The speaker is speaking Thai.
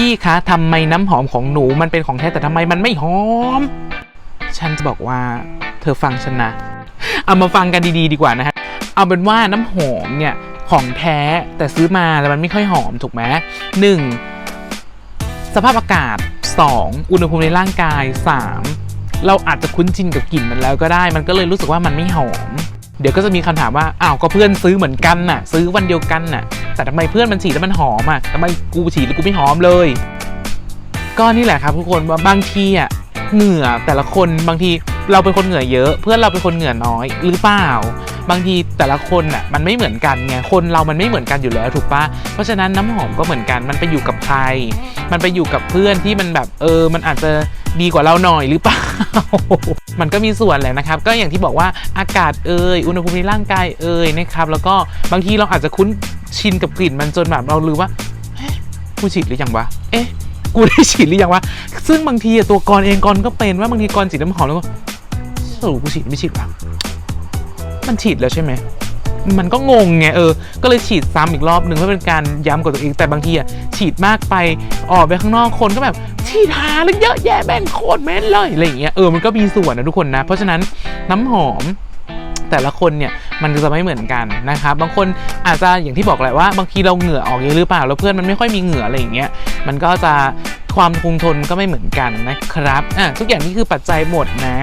พี่คะทำไมน้ำหอมของหนูมันเป็นของแท้แต่ทำไมมันไม่หอม ฉันจะบอกว่าเธอฟังฉันนะ เอามาฟังกันดีๆ ดีกว่านะฮะ เอาเป็นว่าน้ำหอมเนี่ยของแท้แต่ซื้อมาแล้วมันไม่ค่อยหอมถูกไหมหนึ่งสภาพอากาศ 2. อุณหภูมิในร่างกาย 3. เราอาจจะคุ้นชินกับกลิ่นมันแล้วก็ได้ มันก็เลยรู้สึกว่ามันไม่หอม เดี๋ยวก็จะมีคำถามว่าอ้าวก็เพื่อนซื้อเหมือนกันน่ะ ซื้อวันเดียวกันน่ะ แต่ทำไมเพื่อนมันฉีดแล้วมันหอมอะทำไมกูฉีดแล้วกูไม่หอมเลย ก็นี่แหละครับทุกคนว่าบางทีอะเหงื่อแต่ละคนบางทีเราเป็นคนเหงื่อเยอะ เพื่อนเราเป็นคนเหงื่อน้อยหรือเปล่า บางทีแต่ละคนอะมันไม่เหมือนกันไงคนเรามันไม่เหมือนกันอยู่แล้วถูกปะเพราะฉะนั้นน้ำหอมก็เหมือนกัน มันไปอยู่กับใคร มันไปอยู่กับเพื่อนที่มันแบบเออ มันอาจจะดีกว่าเราหน่อยหรือเปล่า มันก็มีส่วนแหละนะครับ ก็อย่างที่บอกว่าอากาศเอ่ยอุณหภูมิในร่างกายเอ่ยนะครับแล้วก็บางทีเราอาจจะคุ้นชินกับกลิ่นมันจนแบบเราลืมว่าเอ๊ะกูฉีดหรือยังวะเอ๊ะกูได้ฉีดหรือยังวะซึ่งบางทีตัวกรเองกรก็เป็นว่าบางทีกรฉีดน้ำหอมแล้วก็สรุปกูฉีดไม่ฉีดวะมันฉีดแล้วใช่ไหมมันก็งงไงเออ ก็เลยฉีดซ้ำอีกรอบหนึ่งเพื่อเป็นการย้ำกับตัวเองแต่บางทีอะฉีดมากไปออกไปข้างนอกคนก็แบบ ที่ทาแล้วเยอะแยะแม่งโคตรแม่นเลยอะไรอย่างเงี้ยเออมันก็มีส่วนนะทุกคนนะ เพราะฉะนั้นน้ำหอมแต่ละคนเนี่ยมันจะไม่เหมือนกันนะครับ บางคนอาจจะอย่างที่บอกแหละว่าบางทีเราเหงื่อออกเยอะหรือเปล่า แล้วเพื่อนมันไม่ค่อยมีเหงื่ออะไรอย่างเงี้ยมันก็จะความคงทนก็ไม่เหมือนกันนะครับอะทุกอย่างนี่คือปัจจัยหมดนะ